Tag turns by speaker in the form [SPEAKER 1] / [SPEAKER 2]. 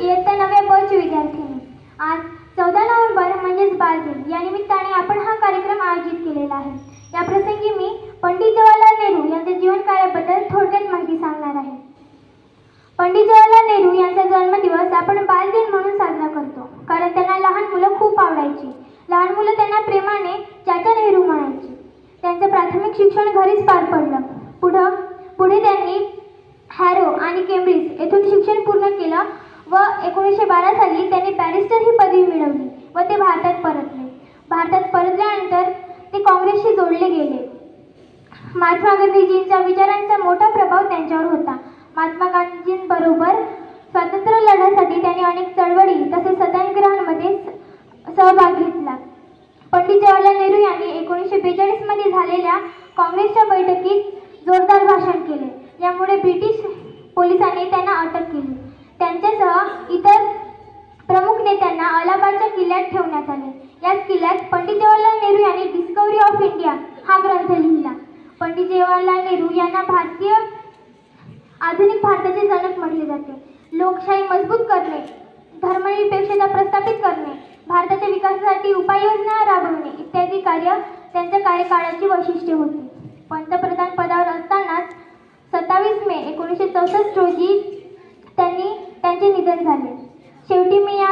[SPEAKER 1] इयत्ता नव्या बची विद्यार्थिनी आज चौदा नोव्हेंबर म्हणजेच बालदिन. या निमित्ताने आपण हा कार्यक्रम आयोजित केलेला आहे. या प्रसंगी मी पंडित जवाहरलाल नेहरू यांच्या जीवन कार्याबद्दल थोडक्यात माहिती सांगणार आहे. पंडित जवाहरलाल नेहरू यांचा जन्मदिवस आपण बालदिन म्हणून साजरा करतो. कारण त्यांना लहान मुलं खूप आवडायची. लहान मुलं त्यांना प्रेमाने चाचा नेहरू म्हणायची. त्यांचं प्राथमिक शिक्षण घरीच पार पडलं. पुढं पुढे त्यांनी हॅरो आणि केम्ब्रिज येथून शिक्षण पूर्ण केलं. व एकोणीसशे बारा साली त्यांनी बॅरिस्टर ही पदवी मिळवली व ते भारतात परतले. भारतात परतल्यानंतर ते काँग्रेसशी जोडले गेले. महात्मा गांधीजींच्या विचारांचा मोठा प्रभाव त्यांच्यावर होता. महात्मा गांधींबरोबर स्वातंत्र्य लढ्यासाठी त्यांनी अनेक चळवळी तसेच सत्याग्रहांमध्ये स- सहभाग घेतला. पंडित जवाहरलाल नेहरू यांनी एकोणीसशे बेचाळीसमध्ये झालेल्या काँग्रेसच्या बैठकीत जोरदार भाषण केले. यामुळे ब्रिटिश पोलिसांनी त्यांना अटक केली. त्यांच्यासह नेत्यांना अलाहाबादच्या किल्ल्यात ठेवण्यात आले. याच किल्ल्यात पंडित जवाहरलाल नेहरू यांनी डिस्कवरी ऑफ इंडिया हा ग्रंथ लिहिला. पंडित जवाहरलाल नेहरू यांना भारतीय आधुनिक भारताचे जनक म्हटले जाते. लोकशाही मजबूत करणे धर्मनिरपेक्षता प्रस्थापित करणे भारताच्या विकासासाठी उपाययोजना राबवणे इत्यादी कार्य त्यांच्या कार्यकाळाची वैशिष्ट्ये होती. पंतप्रधान पदावर असतानाच सत्तावीस मे एकोणीसशे चौसष्ट रोजी त्यांनी त्यांचे निधन झाले. शेवटी मी या